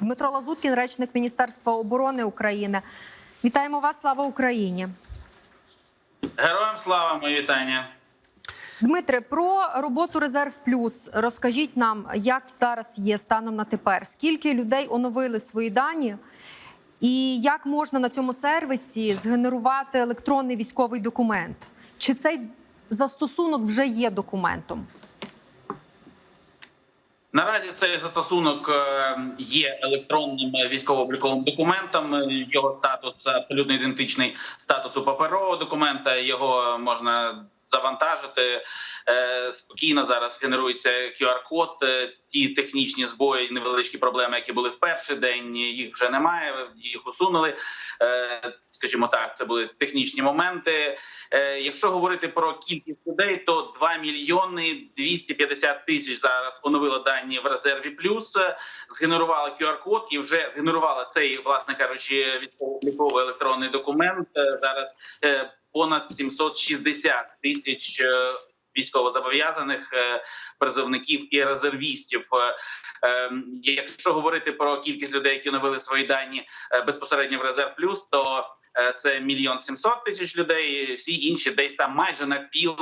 Дмитро Лазуткін, речник Міністерства оборони України. Вітаємо вас! Слава Україні! Героям слава, мої вітання. Дмитре, про роботу Резерв Плюс розкажіть нам, як зараз є станом на тепер. Скільки людей оновили свої дані, і як можна на цьому сервісі згенерувати електронний військовий документ? Чи цей застосунок вже є документом? Наразі цей застосунок е, є електронним військово-обліковим документом. Його статус абсолютно ідентичний статусу паперового документа. Його можна завантажити Е, спокійно. Зараз генерується QR-код. Ті технічні збої, невеличкі проблеми, які були в перший день, їх вже немає. Їх усунули. Е, Скажімо так, це були технічні моменти. Е, Якщо говорити про кількість людей, то 2 мільйони 250 тисяч зараз оновило дані в резерві. Плюс е, згенерували QR-код і вже згенерували цей, власне кажучи, військово-обліковий електронний документ. Зараз понад 760 тисяч військовозобов'язаних е, призовників і резервістів. Е, е, Якщо говорити про кількість людей, які оновили свої дані безпосередньо в резерв плюс, то це мільйон сімсот тисяч людей. Всі інші десь там майже навпіл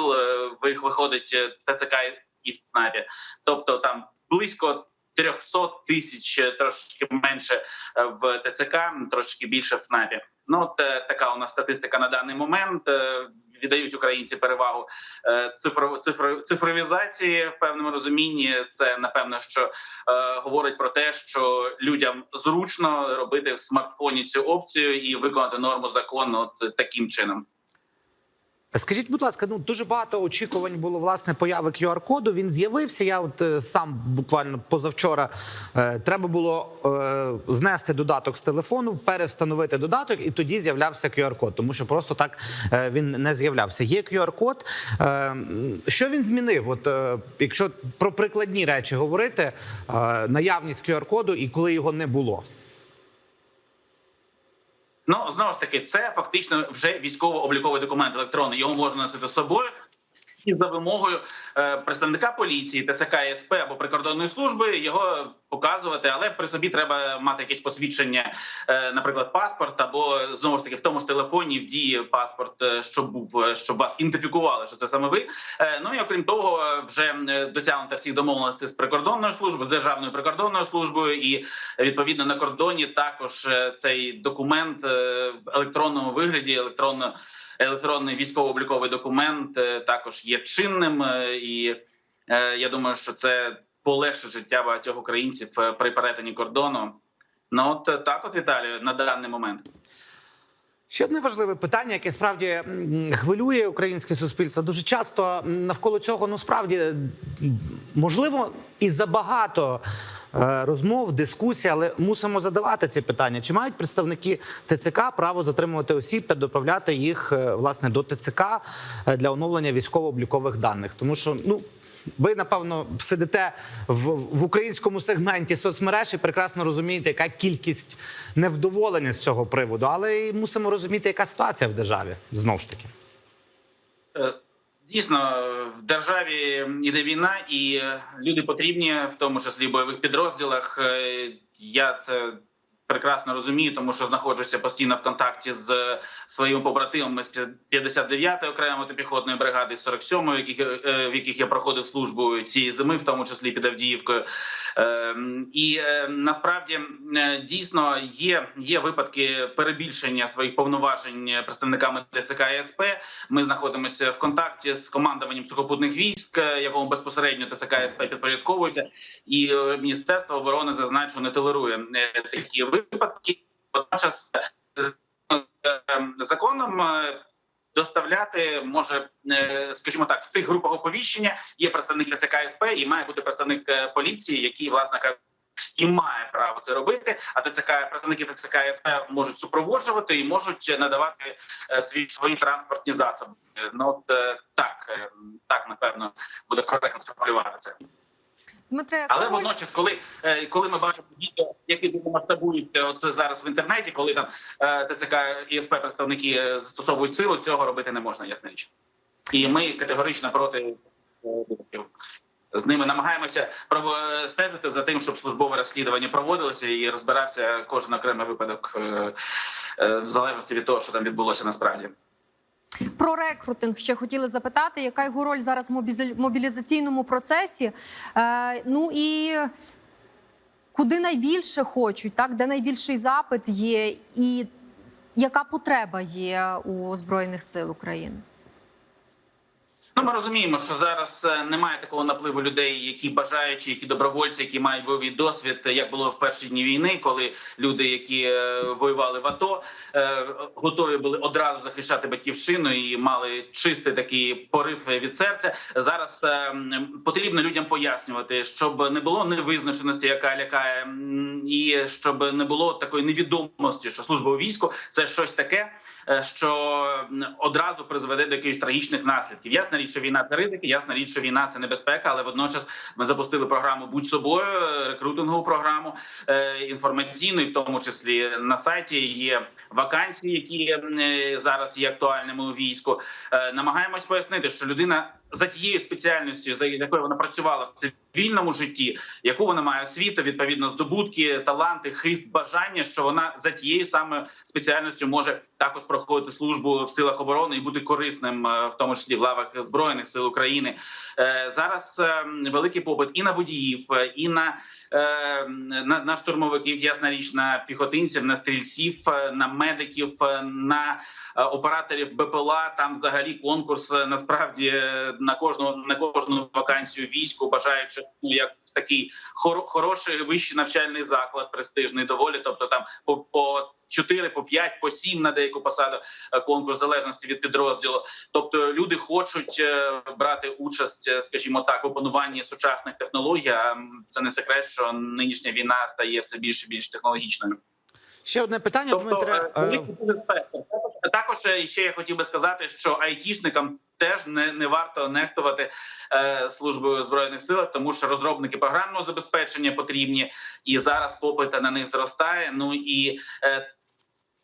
виходить в ТЦК і в ЦНАПі. Тобто там близько 300 тисяч, трошки менше в ТЦК, трошки більше в ЦНАПі. Ну от е, така у нас статистика на даний момент. Е, Віддають українці перевагу е, цифро, цифро, цифровізації в певному розумінні. Це напевно, що е, говорить про те, що людям зручно робити в смартфоні цю опцію і виконати норму закону от таким чином. Скажіть, будь ласка, ну дуже багато очікувань було власне появи QR-коду. Він з'явився. Я от е, сам буквально позавчора е, треба було е, знести додаток з телефону, перевстановити додаток, і тоді з'являвся QR-код, тому що просто так е, він не з'являвся. Є QR-код. Е, що він змінив? От е, якщо про прикладні речі говорити, е, наявність QR-коду і коли його не було. Ну знову ж таки, це фактично вже військово-обліковий документ електронний. Його можна носити з собою. І за вимогою е, представника поліції, ТЦК СП або прикордонної служби його показувати, але при собі треба мати якесь посвідчення, е, наприклад, паспорт, або знову ж таки в тому ж телефоні в дії паспорт, е, щоб був щоб вас ідентифікували, що це саме ви. Ну і окрім того, вже досягнуто всіх домовленостей з прикордонною службою, з державною прикордонною службою, і відповідно на кордоні також цей документ в електронному вигляді, електронно електронний військово-обліковий документ е, також є чинним, е, і е, я думаю, що це полегшить життя багатьох українців при перетині кордону. Ну от так, от Віталію, на даний момент. Ще одне важливе питання, яке справді хвилює українське суспільство. Дуже часто навколо цього ну справді можливо і забагато е, розмов, дискусій, але мусимо задавати ці питання. Чи мають представники ТЦК право затримувати осіб та доправляти їх е, власне до ТЦК е, для оновлення військово-облікових даних? Тому що ну. Ви напевно сидите в, в українському сегменті соцмереж і прекрасно розумієте, яка кількість невдоволення з цього приводу, але й мусимо розуміти, яка ситуація в державі знову ж таки. Дійсно, в державі іде війна, і люди потрібні, в тому числі в бойових підрозділах. Е, Я це прекрасно розумію, тому що знаходжуся постійно в контакті з своїми побратимами з 59-ї окремої мотопіхотної бригади, з 47-ї, в яких, е, в яких я проходив службу цієї зими, в тому числі під Авдіївкою. Е, І е, насправді е, дійсно є, є випадки перебільшення своїх повноважень представниками ТЦК і СП. Ми знаходимося в контакті з командуванням сухопутних військ, е, якому безпосередньо ТЦК і СП підпорядковується, і е, Міністерство оборони зазначено не толерує е, такі випадки. Водночас е, е, законом. е, Доставляти може, е, скажімо так, в цих групах оповіщення є представник ТЦК і СП і має бути представник поліції, який власне кажучи, і має право це робити. А ТЦК представники ТЦК СП можуть супроводжувати і можуть надавати свої свої транспортні засоби. Ну от так, так напевно буде коректно сформулювати це. Дмитре, Але водночас, коли, коли ми бачимо відео, які дуже масштабуються от зараз в інтернеті, коли там е, ТЦК і представники е, застосовують силу, цього робити не можна, ясна річ. І ми категорично проти е, з ними намагаємося стежити за тим, щоб службове розслідування проводилося і розбирався кожен окремий випадок в залежності від того, що там відбулося насправді. Про рекрутинг ще хотіли запитати, яка його роль зараз в мобілізаційному процесі? Ну і куди найбільше хочуть, так де найбільший запит є, і яка потреба є у збройних сил України? Ми розуміємо, що зараз е, немає такого напливу людей, які бажаючі, які добровольці, які мають бойовий досвід, як було в перші дні війни, коли люди, які е, воювали в АТО, е, готові були одразу захищати батьківщину і мали чистий такий порив від серця. Зараз потрібно людям пояснювати, щоб не було невизначеності, яка лякає, і щоб не було такої невідомості, що служба у війську це щось таке. Е, Що одразу призведе до якихось трагічних наслідків. Ясна річ, що війна це ризики, ясна річ, що війна це небезпека, але водночас ми запустили програму Будь собою, е, рекрутингову програму е, інформаційну, і в тому числі на сайті є вакансії, які зараз є актуальними у війську. Намагаємось пояснити, що людина за тією спеціальністю, за якою вона працювала в цивільному житті, яку вона має освіту, відповідно здобутки, таланти, хист, бажання, що вона за тією саме спеціальністю може також проходити службу в силах оборони і бути корисним, е, в тому числі в лавах збройних сил України. Е, Зараз е, великий попит і на водіїв, і на, на, на штурмовиків, ясна річ, на піхотинців, на стрільців, на медиків, на операторів БПЛА. Там взагалі конкурс насправді на кожну на кожну вакансію війську, бажаючи ну як такий хор, хороший вищий навчальний заклад, престижний доволі. Тобто там по по 4, по 5, по 7 на деяку посаду е, конкурс в залежності від підрозділу. Тобто люди хочуть е, брати участь, е, скажімо так, в опануванні сучасних технологій. А це не секрет, що нинішня війна стає все більш і більш технологічною. Ще одне питання, Тобто Дмитре. великий спектр. Також- е, ще я хотів би сказати, що айтішникам теж не, не варто нехтувати е, службою збройних силах, тому що розробники програмного забезпечення потрібні, і зараз попит на них зростає. Ну і е,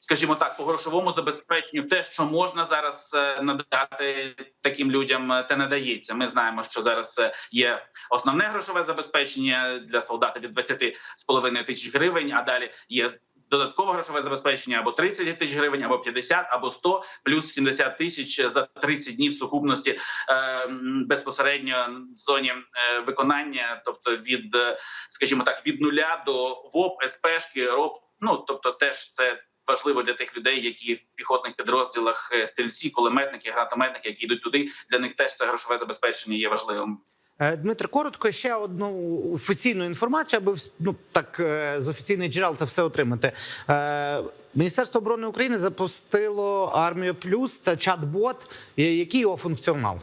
Скажімо так, по грошовому забезпеченню, те, що можна зараз е, надати таким людям, е, те надається. Ми знаємо, що зараз є основне грошове забезпечення для солдата від 20,5 тисяч гривень, а далі є додаткове грошове забезпечення або 30 тисяч гривень, або 50, або 100, плюс 70 тисяч за 30 днів сукупності е, безпосередньо в зоні е, виконання, тобто від, е, скажімо так, від нуля до ВОП, СПшки, РОП. Ну тобто, теж це. Важливо для тих людей, які в піхотних підрозділах е, стрільці, кулеметники, гранатометники, які йдуть туди. Для них теж це грошове забезпечення є важливим. Е, Дмитре, коротко ще одну офіційну інформацію, аби ну так е, з офіційних джерел це все отримати. Е, Міністерство оборони України запустило армію плюс. Це чат-бот. Який його функціонал?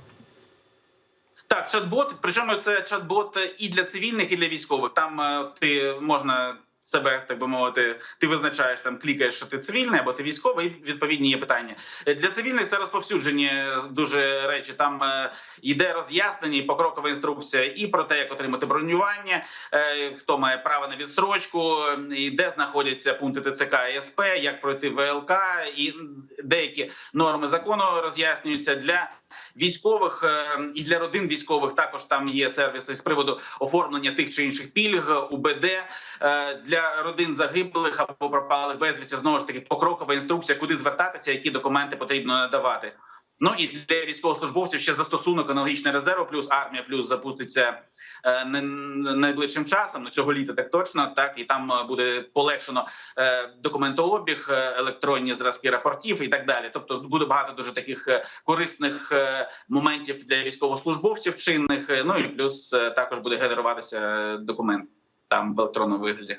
Так, чат-бот. Причому це чат-бот і для цивільних, і для військових. Там ти можна себе, так би мовити, ти визначаєш там, клікаєш, що ти цивільний або ти військовий. і Відповідні є питання Е, для цивільних. Це розповсюджені дуже речі. Там е, йде роз'яснення і покрокова інструкція, і про те, як отримати бронювання, е, хто має право на відсрочку, е, і де знаходяться пункти ТЦК і СП, як пройти ВЛК, і деякі норми закону роз'яснюються для військових е, і для родин військових також там є сервіси з приводу оформлення тих чи інших пільг, УБД е, для родин загиблих або пропалих безвісті. Знову ж таки покрокова інструкція, куди звертатися, які документи потрібно надавати. Ну і для військовослужбовців ще застосунок аналогічний резерву, плюс армія, плюс запуститься найближчим часом, ну цього літа так точно. Так і там е, буде полегшено е, документообіг, е, електронні зразки рапортів і так далі. Тобто буде багато дуже таких е, корисних е, моментів для військовослужбовців чинних. е, Ну і плюс е, також буде генеруватися е, документ там в електронному вигляді.